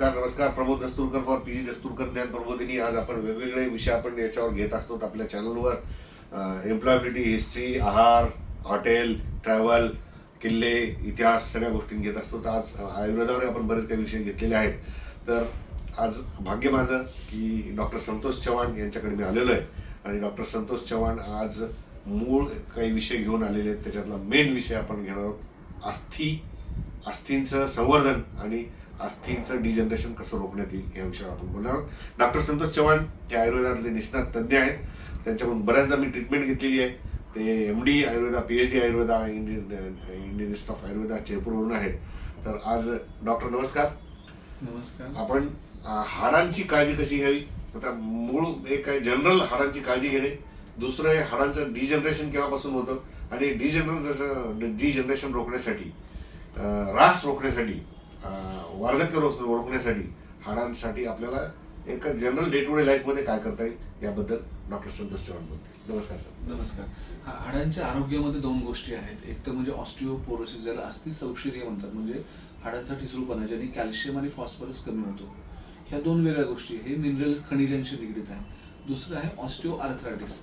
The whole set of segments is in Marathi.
नमस्कार नमस्कार. Pramod Dasturkar for P G Dasturkar Jnana Prabodhini. आज आपण वेगवेगळे विषय आपण याच्यावर घेत असतो. आपल्या चॅनलवर एम्प्लॉयबिलिटी हिस्ट्री आहार हॉटेल ट्रॅव्हल किल्ले इतिहास सगळ्या गोष्टी घेत असतो. तर आज आयुर्वेदावर आपण बरेच काही विषय घेतलेले आहेत. तर आज भाग्य माझं की डॉक्टर संतोष चव्हाण यांच्याकडे मी आलेलो आहे. आणि डॉक्टर संतोष चव्हाण आज मूळ काही विषय घेऊन आलेले आहेत. त्याच्यातला मेन विषय आपण घेणार आहोत. अस्थि अस्थींचं संवर्धन आणि अस्थींचं डिजनरेशन कसं रोखण्यात येईल या विषयावर आपण बोलणार आहोत. डॉक्टर संतोष चव्हाण हे आयुर्वेदातले निष्णात तज्ज्ञ आहेत. त्यांच्याकडून बऱ्याचदा मी ट्रीटमेंट घेतलेली आहे. ते M D Ayurveda P H D Ayurveda Indian Indian institute of Ayurveda जयपूरवरून आहेत. तर आज डॉक्टर नमस्कार. नमस्कार. आपण हाडांची काळजी कशी घ्यावी? आता मूळ एक आहे जनरल हाडांची काळजी घेणे. दुसरं आहे हाडांचं डिजनरेशन केव्हापासून होतं? आणि डिजनरेशन डिजनरेशन रोखण्यासाठी रास रोखण्यासाठी वार्धक्य रोख ओळखण्यासाठी हाडांसाठी आपल्याला एक जनरल डे टू डे लाईफमध्ये काय करता येईल याबद्दल डॉक्टर संतोष चव्हाण बोलतील. नमस्कार सर. नमस्कार. हा- हाडांच्या आरोग्यामध्ये दोन गोष्टी आहेत. एक तर म्हणजे ऑस्टिओपोरोसिस ज्याला अस्थि सौशर्य म्हणतात म्हणजे हाडांचा ठिसूळपणा ज्याने कॅल्शियम आणि फॉस्फरस कमी होतो. ह्या दोन वेगळ्या गोष्टी हे मिनरल खनिजांशी निगडीत आहे दुसरं आहे ऑस्टिओ आर्थरायटिस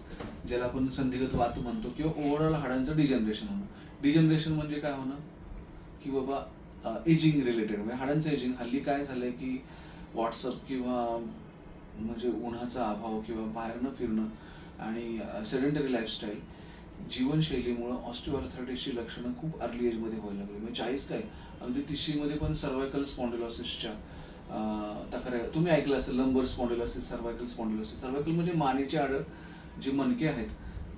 ज्याला आपण संधिगत वात म्हणतो किंवा ओव्हरऑल हाडांचं डिजनरेशन होणं डिजनरेशन म्हणजे काय होणं? की बाबा एजिंग रिलेटेड म्हणजे हाडांचं एजिंग हल्ली काय झालंय की व्हॉट्सअप किंवा म्हणजे उन्हाचा अभाव किंवा बाहेरनं फिरणं आणि सेडेंटरी लाईफस्टाईल जीवनशैलीमुळं ऑस्टिओआर्थरायटिसची लक्षणं खूप अर्ली एजमध्ये व्हायला लागली. म्हणजे चाळीस काय? अगदी तिशीमध्ये पण सर्वायकल स्पॉन्डिलॉसिसच्या तक्रार. तुम्ही ऐकलं असेल लंबर स्पॉन्डिलॉसिस सर्वायकल स्पॉन्डिलॉसिस सर्वायकल म्हणजे मानेचे आड जे मनके आहेत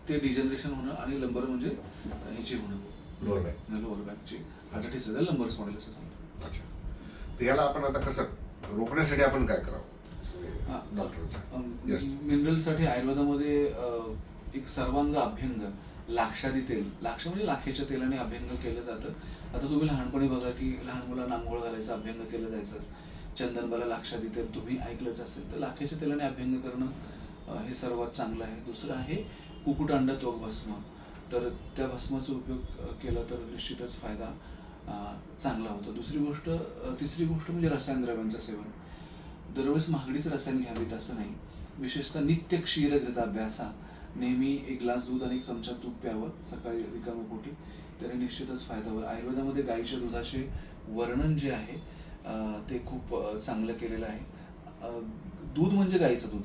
ते डिजनरेशन होणं आणि लंबर म्हणजे अं, ह्याची होणं. Lower back. लोअर बॅकची. आता ठीक आहे लंबर स्पॉन्डिलॉसिस म्हणतो अच्छा. तर याला आपण आता कसं रोखण्यासाठी आपण काय हा. करावं डॉक्टरचा येस मिनरलसाठी आयुर्वेदामध्ये एक सर्वांग अभ्यंग लाक्षादी तेल. लाक्ष म्हणजे लाखेच्या तेलाने अभ्यंग केलं जातं. आता तुम्ही लहानपणी बघा की लहान मुलांना आंघोळ घालायचं अभ्यंग केलं जायचं. चंदनबाला लाक्षादी तेल तुम्ही ऐकलंच असेल तर लाखेच्या तेलाने अभ्यंग करणं हे सर्वात चांगलं आहे. दुसरं आहे कुकुटांड त्वक भस्म तर त्या भस्माचा उपयोग केला तर निश्चितच फायदा चांगला होतो. दुसरी गोष्ट तिसरी गोष्ट म्हणजे रसायन द्रव्यांचं सेवन. दरवेळेस महागडीच रसायन घ्यावीत असं नाही. विशेषतः नित्य क्षीरघृत अभ्यासा नेहमी एक ग्लास दूध आणि एक चमचा तूप प्यावं सकाळी रिकाम्या पोटी. त्याने निश्चितच फायदा होईल. आयुर्वेदामध्ये गाईच्या दुधाचे वर्णन जे आहे ते खूप चांगलं केलेलं आहे. दूध म्हणजे गाईचं दूध.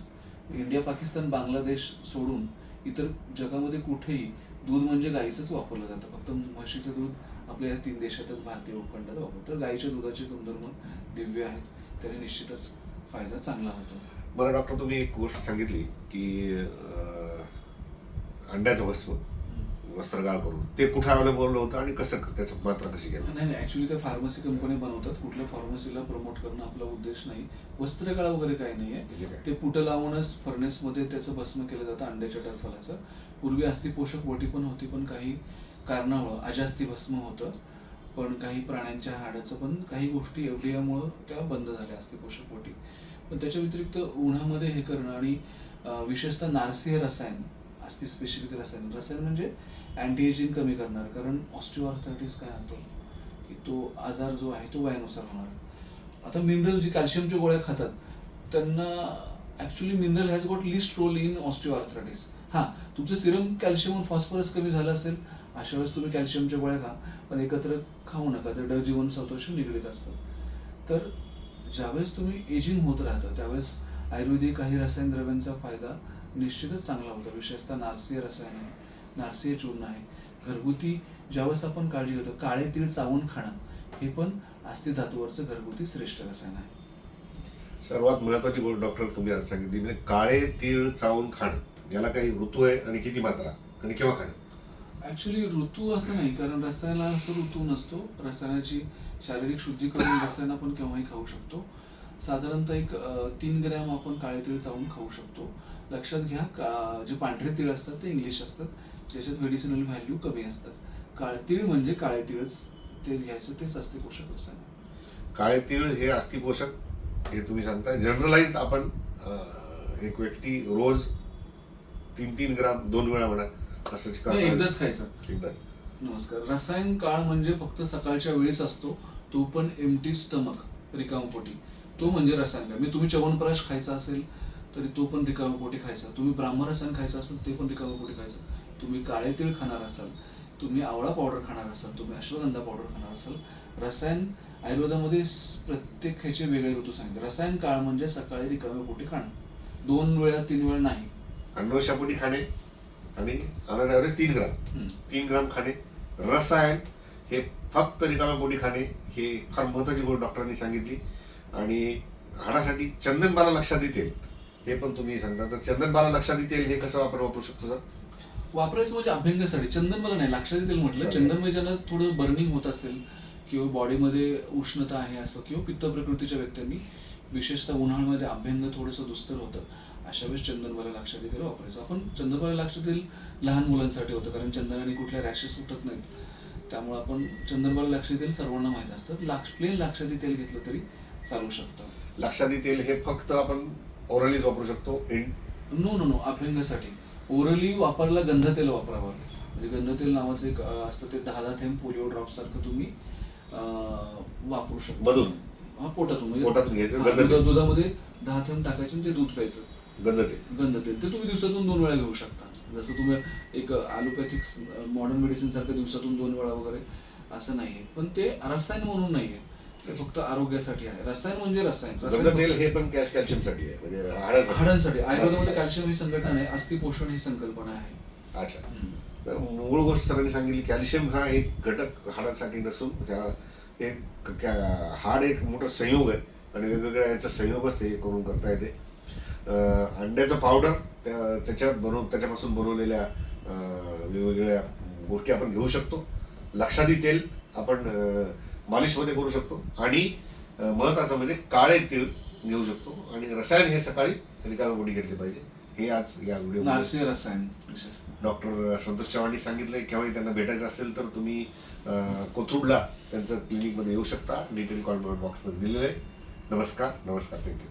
इंडिया पाकिस्तान बांगलादेश सोडून इतर जगामध्ये कुठेही दूध म्हणजे गाईचंच वापरलं जातं. फक्त म्हशीचं दूध आपल्या या तीन देशातच भारतीय उपखंडात वापरतो तर गाईच्या दुधाचे गुणधर्म दिव्य आहेत. त्याने निश्चितच फायदा चांगला होतो. बरं डॉक्टर तुम्ही एक गोष्ट सांगितली की अंड्याचं वस्तू वस्त्रगाळ करून. ते कुठे अवेलेबल होतं आणि कसं त्याचं मात्रा कशी घ्यावी? नाही ऍक्च्युली त्या फार्मसी कंपनी बनवतात. कुठल्या फार्मसीला प्रमोट करणं आपला उद्देश नाही. वस्त्रकळा वगैरे काही नाहीये. म्हणजे ते पुटं लावूनच फर्नेसमध्ये त्याचं भस्म केलं जातं अंड्याच्या टरफलाचं. पूर्वी अस्थि पोषक बोटी पण होती पण काही कारणामुळं अजास्ती भस्म होतं. पण काही प्राण्यांच्या हाडाचं पण काही गोष्टी एवढ्यामुळं त्या बंद झाल्या अस्थि पोषक बोटी पण त्याच्या व्यतिरिक्त उन्हामध्ये हे करणं आणि विशेषतः नारसीय रसायन अस्थि स्पेसिफिक रसायन. रसायन म्हणजे अँटी एजिंग कमी करणार. कारण ऑस्टिओआर्थरायटिस काय आणतो की तो आजार जो आहे तो वयानुसार होणार. आता मिनरल जी कॅल्शियमच्या गोळ्या खातात त्यांना actually mineral has got least role in osteoarthritis हां तुमचं सिरम कॅल्शियम फॉस्फरस कमी झालं असेल अशा वेळेस तुम्ही कॅल्शियमच्या गोळ्या खा. पण एकत्र खाऊ नका. तर ड जीवन सत्वाशी निगडीत असतं. तर ज्यावेळेस तुम्ही एजिंग होत राहतं त्यावेळेस आयुर्वेदिक काही रसायन द्रव्यांचा फायदा निश्चितच चांगला होता. विशेषतः नारसीय रसायन आहे नारसीय चूर्ण आहे. घरगुती ज्यावेळेस आपण काळजी घेतो काळे तीळ चावून खाणं हे पण अस्थि धातूवरचं घरगुती श्रेष्ठ रसायन आहे. सर्वात महत्वाची गोष्ट डॉक्टर तुम्ही आज सांगितली म्हणजे काळे तीळ चावून खाणं. याला काही ऋतू आहे आणि किती मात्रा आणि केव्हा खाणं? ऍक्च्युली ऋतू असं नाही कारण रसायनाला असं ऋतू नसतो. रसायनाची शारीरिक शुद्धीकरण रसायन आपण केव्हाही खाऊ शकतो. साधारणतः एक तीन ग्रॅम आपण काळे तीळ चावून खाऊ शकतो. लक्षात घ्या का जे पांढरे तीळ असतात ते इंग्लिश असतात ज्याच्यात मेडिसिनल व्हॅल्यू कमी असतात. काळे तीळ म्हणजे काळे तीळच ते घ्यायचं तेच असते पोषक काळे तीळ हे अस्थिपोषक हे तुम्ही सांगताय. जनरलाइज आपण एक व्यक्ती रोज तीन तीन ग्राम दोन वेळा म्हणा असं एकदाच खायचं. एकदाच. नमस्कार. रसायन काळ म्हणजे फक्त सकाळच्या वेळेस असतो तो पण एमटी स्टमक रिकामपोटी. तो म्हणजे रसायन काय म्हणजे तुम्ही च्यवनप्राश खायचा असेल तरी तो पण रिकाम्या पोटी खायचा. तुम्ही ब्राह्मण रसायन खायचं असेल ते पण रिकाम्या पोटी खायचं. तुम्ही काळे तीळ खाणार असाल तुम्ही आवळा पावडर खाणार असाल तुम्ही अश्वगंधा पावडर खाणार असाल रसायन आयुर्वेदामध्ये प्रत्येक ह्याचे वेगळे ऋतू सांगितले रसायन काळ म्हणजे सकाळी रिकाम्या पोटी खाणं. दोन वेळा तीन वेळा नाही. अन्नवशापोटी खाणे आणि ऑन ॲव्हरेज तीन ग्राम. तीन ग्राम खाणे. रसायन हे फक्त रिकाम्या पोटी खाणे हे फार महत्वाची गोष्ट डॉक्टरांनी सांगितली. आणि हाडासाठी चंदनबाला लक्षात येतील. हे पण तुम्ही सांगता. तर चंदनबाला लक्षात येतील हे कसं आपण वापरू शकतो सर? वापरायचं म्हणजे अभ्यंगासाठी चंदन मला नाही लक्षात येतील म्हटलं. चालेल. चंदन म्हणजे ज्यांना थोडं बर्निंग होत असेल किंवा बॉडीमध्ये उष्णता आहे असं किंवा पित्त प्रकृतीच्या व्यक्तींनी विशेषतः उन्हाळ्यामध्ये अभ्यंग थोडंसं दुस्तर होतं अशा वेळेस चंदनबाला लक्षात येतील वापरायचं. आपण चंदनबाला लक्षात येईल लहान मुलांसाठी होतं कारण चंदनाने कुठल्या रॅशेस उठत नाहीत. त्यामुळे आपण चंदनबाला लक्षात येईल सर्वांना माहीत असतं. लाक्ष प्लेन लक्षात तेल घेतलं तरी चालू शकतं. लक्षात येतील हे फक्त आपण ओरलीच वापरू शकतो. नो नो नो अभ्यंगासाठी. ओरली वापरला गंधतेल वापरावं. म्हणजे गंधतेल नावाचं एक असतं ते दहा दहा थेंब पोलिओ ड्रॉप सारखं तुम्ही वापरू शकता. मधून? हा पोटातून. म्हणजे पोटातून घ्यायचं गंध दुधा- दुधामध्ये दहा थेंब टाकायचे ते दूध प्यायचं. गंध ते गंधतेल. ते तुम्ही दिवसातून दोन वेळा घेऊ शकता. जसं तुम्ही एक ॲलोपॅथिक मॉडर्न मेडिसिन सारखं दिवसातून दोन वेळा वगैरे असं नाहीये. पण ते रसायन म्हणून नाहीये. ते फक्त आरोग्यासाठी आहे. रसायन म्हणजे रसायन. तेल हे पण कॅल्शियमसाठी आहे. म्हणजे हाडासाठी. आयुर्वेदामध्ये. कॅल्शियम ही संघटना आहे अस्थि पोषण ही संकल्पना आहे. अच्छा. तर मूळ गोष्ट सरांनी सांगितली कॅल्शियम हा एक घटक हाडासाठी नसून ह्या एक क्या- हाड एक मोठा संयोग आहे. आणि वेगवेगळ्या याचा संयोगच ते करून करता येते. अंड्याचं पावडर त्या त्याच्यात बनव त्याच्यापासून बनवलेल्या वेगवेगळ्या गोष्टी आपण घेऊ शकतो. लक्षाती तेल आपण मालिशमध्ये करू शकतो. आणि महत्त्वाचं म्हणजे काळे तीळ घेऊ शकतो. आणि रसायन हे सकाळी रिकामी पोटी घेतले पाहिजे. हे आज या नारसी रसायन डॉक्टर संतोष चव्हाणनी सांगितलंय. केव्हाही त्यांना भेटायचं असेल तर तुम्ही कोथरूडला त्यांचं क्लिनिकमध्ये येऊ शकता. डिटेल कॉल बॉक्समध्ये दिलेलं आहे. नमस्कार नमस्कार थँक्यू.